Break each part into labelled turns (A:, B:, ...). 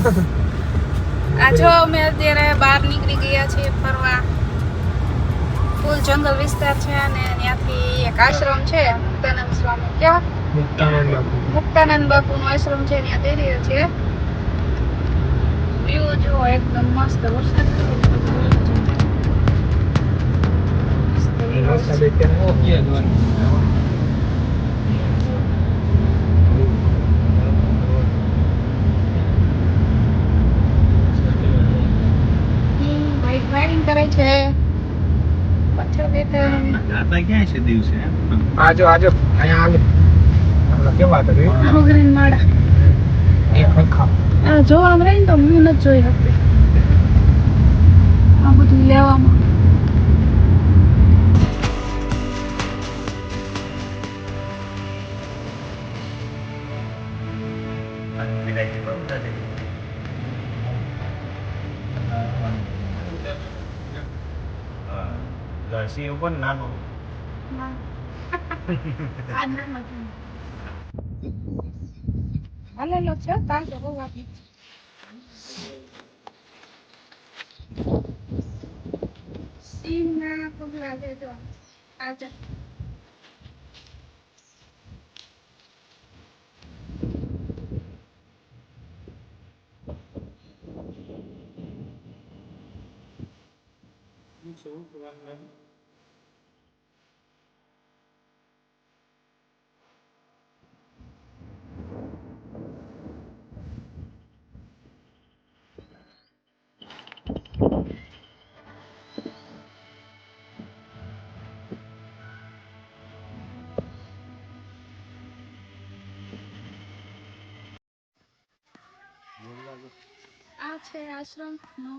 A: આ જો અમે અત્યારે બહાર નીકળી ગયા છીએ ફરવા. ફૂલ જંગલ વિસ્તાર છે અને ત્યાંથી એક આશ્રમ છે મુક્તાનંદ સ્વામી. ક્યાં?
B: મુક્તાનંદ બાપુ.
A: નો આશ્રમ છે ત્યાં જઈ રહ્યા છીએ. વ્યૂ જો એકદમ મસ્ત વરસાદ. મસ્ત
B: એ
A: view
B: વરસાદ
A: છે.
B: અત્યારે ઓ ગયા જોવાની
A: હમ, બાઈક ડ્રાઇવિંગ કરે છે પાછળ બેઠા
C: દાદા ક્યાં છે દિવસે
B: આજો આજો અહીંયા આવે આપણે કેવા હતા રે
A: ગ્રીન
B: એ ખખા
A: આ જોવા મળે ને તો હું નથી જોઈ શકતી આ બધું લેવામાં.
C: સિંહ ઉપર નાનો
A: હાલેલો છે તાજો બહુ આપી સિંહના પગલા લેજો આજા આ છે આશ્રમ નો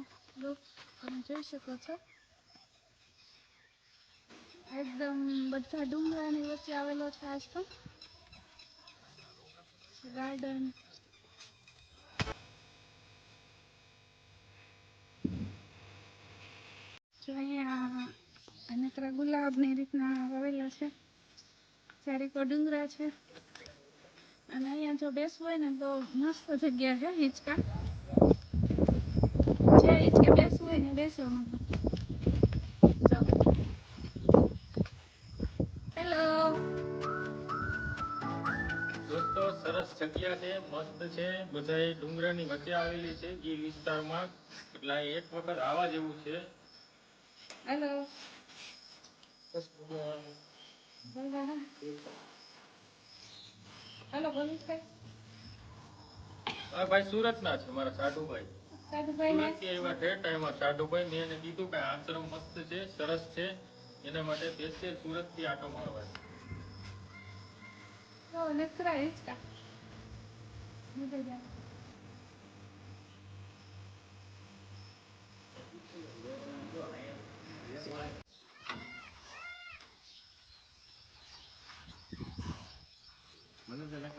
A: તમે જોઈ શકો છો. એકદમ બધા ડુંગરાની વચ્ચે આવેલો છે આશ્રમ. ગાર્ડન અનેકરા રીતના વાવેલા છે. ચારેકો ડુંગરા છે અને અહીંયા જો બેસવું હોય ને તો મસ્ત જગ્યા છે હિંચકા. જે હિંચકે બેસવું હોય ને બેસવાનું
C: સરસ જગ્યા છે મસ્ત છે બધાય ડુંગરાની વચ્ચે આવેલી છે. ગીર વિસ્તારમાં એટલે એક વખત આવા જેવું છે.
A: હેલો હેલો
C: આ ભાઈ છે મારા
A: સાધુભાઈ. ને?
C: સાઢુભાઈ મેં એને કીધું કે આશ્રમ મસ્ત છે સરસ છે એના માટે સુરતથી આટો મારવા. છે.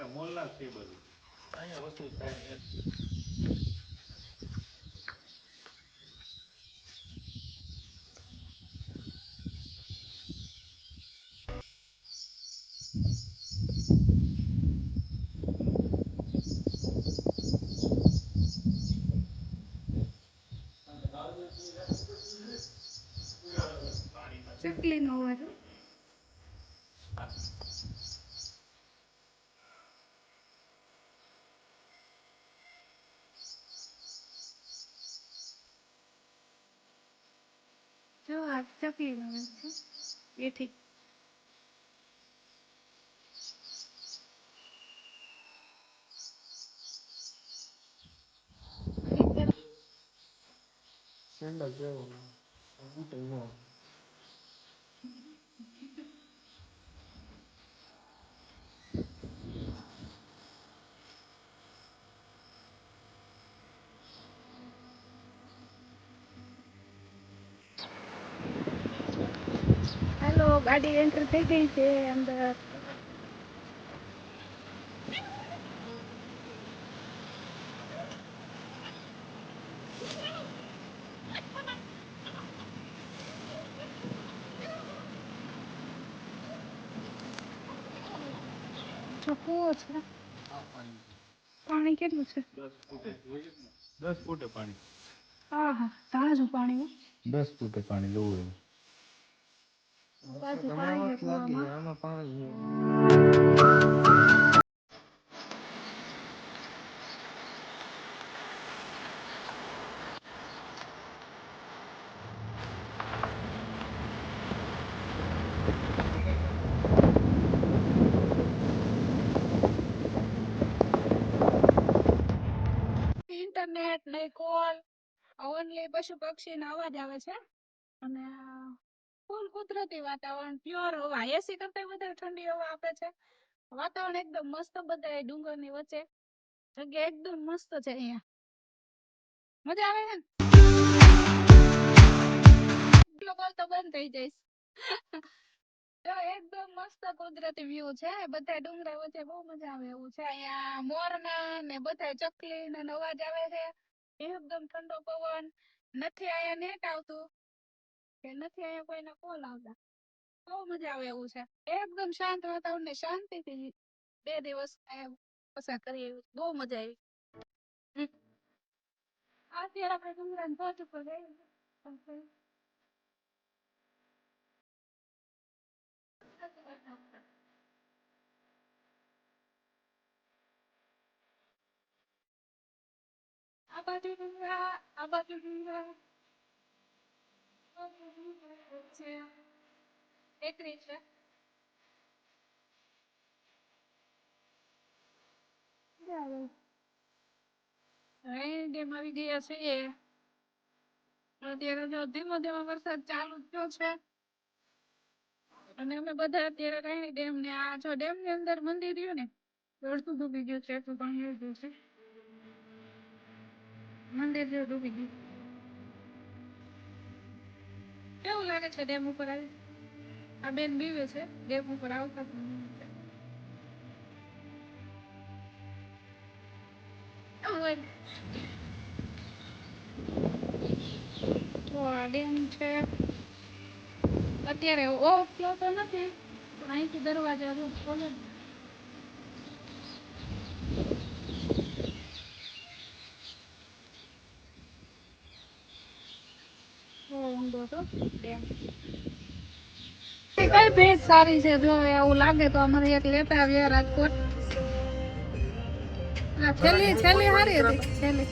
C: મોલ્લા જ છે બધું અહીંયા વસ્તુ થાય છે.
A: ચકલી નો અવાજ હો. જો આ ચકલી નો અવાજ છે બેઠી
B: સેન્ડલ જેવો ઊંટે
A: હેલો ગાડી એન્ટર થઈ ગઈ છે અંદર. કૂવો છે. પાણી કેટલું છે?
C: દસ ફૂટ પાણી.
A: હા હા તાજું પાણી
C: દસ ફૂટે પાણી જવું
A: તાજું પાણી છે
B: આમાં. પાણી
A: ઇન્ટરનેટ ને કોલ ઓનલી પશુ પક્ષી નો અવાજ આવે છે. અને ફૂલ કુદરતી વાતાવરણ, પ્યોર હવા. એસી કરતા વધારે ઠંડી હવા આપે છે. વાતાવરણ એકદમ મસ્ત બધા ડુંગરની વચ્ચે. જગ્યા એકદમ મસ્ત છે અહીંયા. મજા આવે છે એટલો બંધ થઈ જઈશ તો એકદમ મસ્ત કુદરતી વ્યૂ છે. બધા ડુંગરા વચ્ચે બહુ મજા આવે એવું છે. અહીંયા મોરના ને બધા ચકલી ને અવાજ આવે છે. એકદમ ઠંડો પવન. નથી અહીંયા નેટ આવતું. કે નથી અહીંયા કોઈને કોલ આવતા? બહુ મજા આવે એવું છે. એકદમ શાંત વાતાવરણ ને શાંતિથી બે દિવસ પસાર કરીએ એવું બહુ મજા આવી. અત્યારે આપણે ડુંગરાની ટોચ ઉપર જઈએ. આ બાજુ છે. આવે. ગયા અત્યારે જો ધીમો ધીમો વરસાદ ચાલુ થયો છે. અને અમે બધા અત્યારે રાયણી ડેમ ને આ જો ડેમની અંદર મંદિર રહ્યું ને અડધું ડૂબી ગયું છે એટલું પાણી ગયું છે. મંદિર જો ડૂબી ગયું. લાગે છે ડેમ ઉપર આવી. આ બેન બીવે છે, ડેમ ઉપર આવતા ડેમ છે. અત્યારે ઓવરફ્લો તો નથી, પણ અહીંથી દરવાજા ખોલે ને. બહુ સારી છે? જો એવું લાગે તો અમારે એક લેતા આવીએ રાજકોટ. આ છેલ્લી છેલ્લી સારી હતી. છેલ્લી.